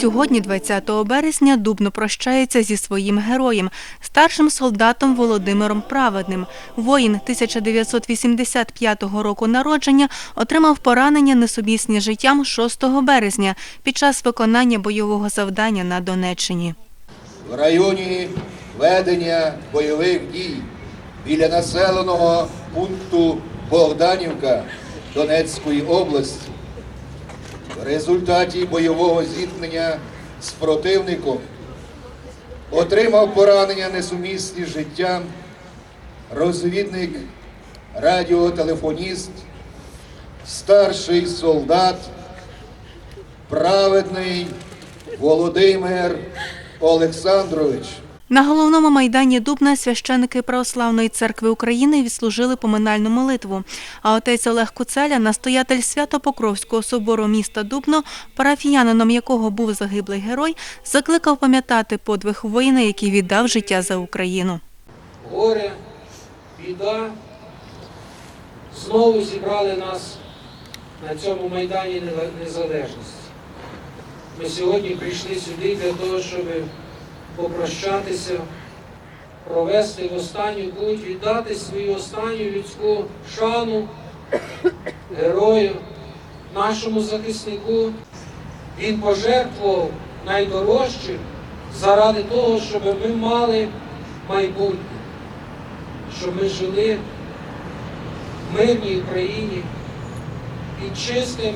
Сьогодні, 20 березня, Дубно прощається зі своїм героєм, старшим солдатом Володимиром Праведним. Воїн 1985 року народження отримав поранення несумісні життям 6 березня під час виконання бойового завдання на Донеччині. в районі ведення бойових дій біля населеного пункту Богданівка Донецької області. В результаті бойового зіткнення з противником отримав поранення несумісні з життям розвідник, радіотелефоніст, старший солдат, праведний Володимир Олександрович. На головному майдані Дубна священики Православної церкви України відслужили поминальну молитву. А отець Олег Куцеля, настоятель Свято-Покровського собору міста Дубно, парафіянином якого був загиблий герой, закликав пам'ятати подвиг воїна, який віддав життя за Україну. горе, біда знову зібрали нас на цьому майдані Неза- Незалежності. Ми сьогодні прийшли сюди для того, щоб попрощатися, провести в останню путь, віддати свою останню людську шану герою, нашому захиснику. Він пожертвував найдорожчим заради того, щоб ми мали майбутнє щоб ми жили в мирній Україні під чистим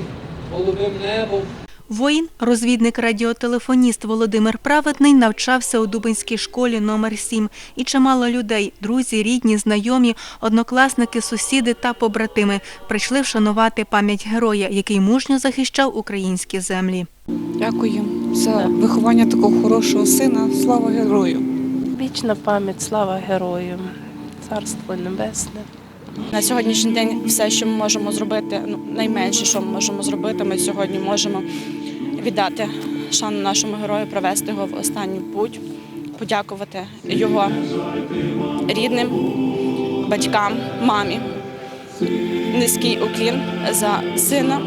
голубим небом. Воїн, розвідник радіотелефоніст Володимир Праведний навчався у Дубинській школі номер 7 І чимало людей, друзі, рідні, знайомі, однокласники, сусіди та побратими прийшли вшанувати пам'ять героя, який мужньо захищав українські землі. Дякую за виховання такого хорошого сина. Слава герою! Вічна пам'ять, слава героям, царство небесне. На сьогоднішній день все, що ми можемо зробити, ну найменше, що ми можемо зробити, ми сьогодні можемо віддати шану нашому герою, провести його в останній путь, подякувати його рідним, батькам, мамі. Низький уклін за сина,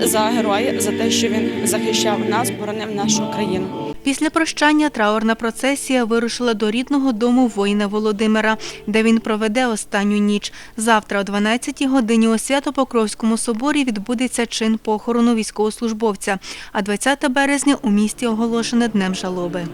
за героя, за те, що він захищав нас, боронив нашу країну. Після прощання траурна процесія вирушила до рідного дому воїна Володимира, де він проведе останню ніч. Завтра, о 12-й годині, у Свято-Покровському соборі відбудеться чин похорону військовослужбовця. А 20 березня у місті оголошене днем жалоби.